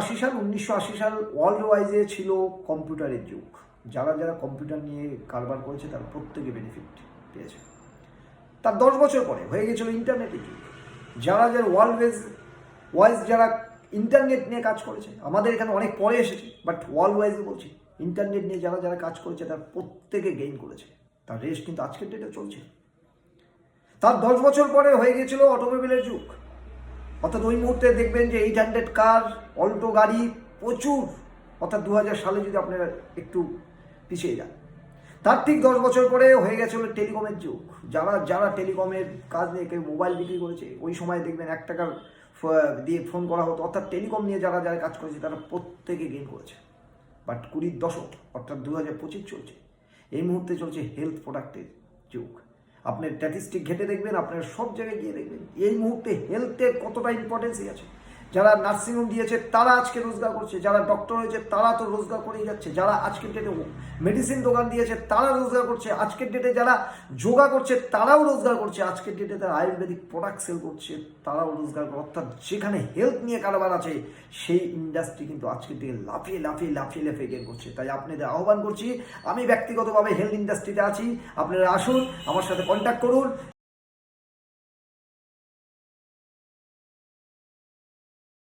আশি সাল, উনিশশো আশি সাল ওয়ার্ল্ড ওয়াইজে ছিল কম্পিউটারের যুগ। যারা যারা কম্পিউটার নিয়ে কারবার করেছে, তারা প্রত্যেকে বেনিফিট পেয়েছে। তার দশ বছর পরে হয়ে গেছিল ইন্টারনেটের যুগ। যারা যারা ওয়ার্ল্ড ওয়াইজ ওয়াইজ যারা ইন্টারনেট নিয়ে কাজ করেছে, আমাদের এখানে অনেক পরে এসেছে বাট ওয়ার্ল্ড ওয়াইজে বলছি ইন্টারনেট নিয়ে যারা যারা কাজ করেছে, তার প্রত্যেকে গেইন করেছে। তার রেস কিন্তু আজকের ডেটে চলছে। তার দশ বছর পরে হয়ে গেছিল অটোমোবিলের যুগ। অর্থাৎ ওই মুহূর্তে দেখবেন যে এইট হান্ড্রেড কার অল্টো গাড়ি প্রচুর। অর্থাৎ দু হাজার সালে যদি আপনারা একটু পিছিয়ে যান। তার ঠিক দশ বছর পরে হয়ে গেছিল টেলিকমের যুগ। যারা যারা টেলিকমের কাজ নিয়ে কেউ মোবাইল বিক্রি করেছে, ওই সময় দেখবেন এক টাকার দিয়ে ফোন করা হতো। অর্থাৎ টেলিকম নিয়ে যারা যারা কাজ করেছে, তারা প্রত্যেকে গেইন করেছে। বাট কুড়ির দশক, অর্থাৎ দু হাজার পঁচিশ চলছে। এই মুহূর্তে চলছে হেলথ প্রোডাক্টের যুগ। আপনি স্ট্যাটিস্টিক ঘেটে দেখবেন, আপনার সব জায়গায় গিয়ে দেখবেন। এই মুহূর্তে হেলথের কতটা ইম্পর্টেন্সই আছে? যারা নার্সিংহোম দিয়েছে, তারা আজকে রোজগার করছে। যারা ডক্টর হয়েছে, তারা তো রোজগার করেই যাচ্ছে। যারা আজকের ডেটে মেডিসিন দোকান দিয়েছে, তারা রোজগার করছে। আজকের ডেটে যারা যোগা করছে, তারাও রোজগার করছে। আজকের ডেটে তারা আয়ুর্বেদিক প্রোডাক্ট সেল করছে, তারাও রোজগার করে। অর্থাৎ যেখানে হেলথ নিয়ে কারবার আছে, সেই ইন্ডাস্ট্রি কিন্তু আজকের ডেটে লাফিয়ে লাফিয়ে লাফিয়ে লাফিয়ে গেন করছে তাই আপনাদের আহ্বান করছি, আমি ব্যক্তিগতভাবে হেলথ ইন্ডাস্ট্রিতে আছি। আপনারা আসুন, আমার সাথে কন্ট্যাক্ট করুন।